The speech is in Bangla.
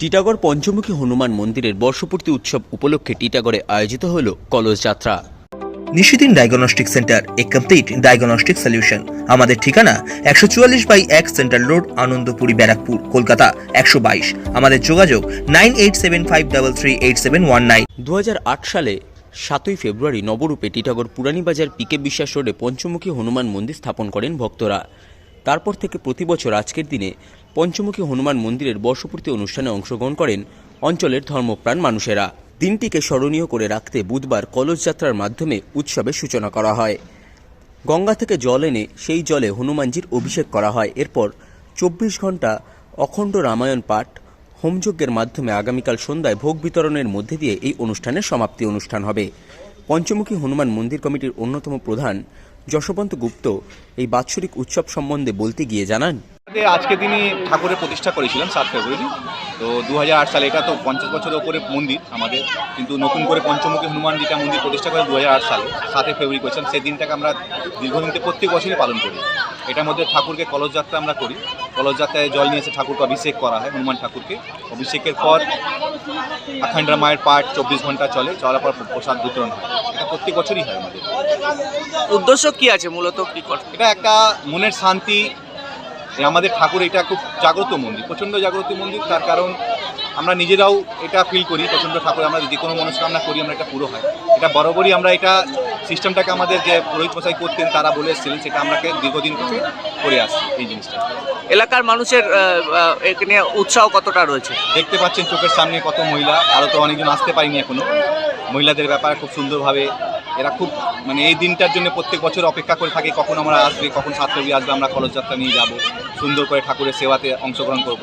টিটাগড় পঞ্চমুখী হনুমান মন্দিরের বর্ষপূর্তি উৎসব উপলক্ষে টিটাগড়ে আয়োজিত হল কলস যাত্রা। Nishidin diagnostic centre a complete diagnostic solution. আমাদের ঠিকানা একশো চুয়াল্লিশ বাই এক সেন্ট্রাল রোড আনন্দপুরি ব্যারাকপুর কলকাতা একশো বাইশ। আমাদের যোগাযোগ nine eight seven five double three eight seven one nine. দু হাজার আট সালে সাতই ফেব্রুয়ারি নবরূপে টিটাগড় পুরানীবাজার পিকে বিশ্বাস রোডে পঞ্চমুখী হনুমান মন্দির স্থাপন করেন ভক্তরা। তারপর থেকে প্রতি বছর আজকের দিনে পঞ্চমুখী হনুমান মন্দিরের বর্ষপূর্তি অনুষ্ঠানে অংশগ্রহণ করেন অঞ্চলের ধর্মপ্রাণ মানুষেরা। দিনটিকে স্মরণীয় করে রাখতে বুধবার কলস যাত্রার মাধ্যমে উৎসবের সূচনা করা হয়। গঙ্গা থেকে জল এনে সেই জলে হনুমানজির অভিষেক করা হয়। এরপর চব্বিশ ঘণ্টা অখণ্ড রামায়ণ পাঠ হোমযজ্ঞের মাধ্যমে আগামীকাল সন্ধ্যায় ভোগ বিতরণের মধ্যে দিয়ে এই অনুষ্ঠানের সমাপ্তি অনুষ্ঠান হবে। পঞ্চমুখী হনুমান মন্দির কমিটির অন্যতম প্রধান যশবন্ত গুপ্ত এই বাৎসরিক উৎসব সম্বন্ধে বলতে গিয়ে জানান আজকে তিনি ঠাকুরের প্রতিষ্ঠা করেছিলেন সাত ফেব্রুয়ারি। তো দু হাজার আট সালে এটা তো পঞ্চাশ বছরের ওপরে মন্দির আমাদের, কিন্তু নতুন করে পঞ্চমুখী হনুমান যেটা মন্দির প্রতিষ্ঠা করে দু হাজার আট সালে সাতই ফেব্রুয়ারি করেছেন সেই দিনটাকে আমরা দীর্ঘদিনতে প্রত্যেক বছরই পালন করি। এটার মধ্যে ঠাকুরকে কলস যাত্রা আমরা করি। যাত্রায় জল নিয়ে এসে ঠাকুরকে অভিষেক করা হয় হনুমান ঠাকুরকে। অভিষেকের পর আখান্ডা মায়ের পাঠ চব্বিশ ঘণ্টা চলে চলার পর প্রসাদ বিতরণ হয়। এটা প্রত্যেক বছরই হয় আমাদের। উদ্দেশ্য কি আছে মূলত কি এটা একটা মনের শান্তি। আমাদের ঠাকুর এটা খুব জাগ্রত মন্দির প্রচণ্ড জাগ্রত মন্দির তার কারণ আমরা নিজেরাও এটা ফিল করি প্রচণ্ড ঠাকুর আমরা যে কোনো মনস্কামনা করি আমরা এটা পুরো হয়। এটা বরাবরই আমরা এটা সিস্টেমটাকে আমাদের যে পুরোহিত মশাই করতেন তারা বলে এসেছিলেন সেটা আমরাকে দীর্ঘদিন থেকে করে আসছি এই জিনিসটা। এলাকার মানুষের এখানে উৎসাহ কতটা রয়েছে? দেখতে পাচ্ছেন চোখের সামনে কত মহিলা আরও তো অনেকজন আসতে পারিনি এখনও। মহিলাদের ব্যাপারে খুব সুন্দরভাবে এরা খুব মানে এই দিনটার জন্য প্রত্যেক বছর অপেক্ষা করে থাকে কখন আমরা আসবে কখন সাত আসবে আমরা কলস যাত্রা নিয়ে যাব সুন্দর করে ঠাকুরের সেবাতে অংশগ্রহণ করব।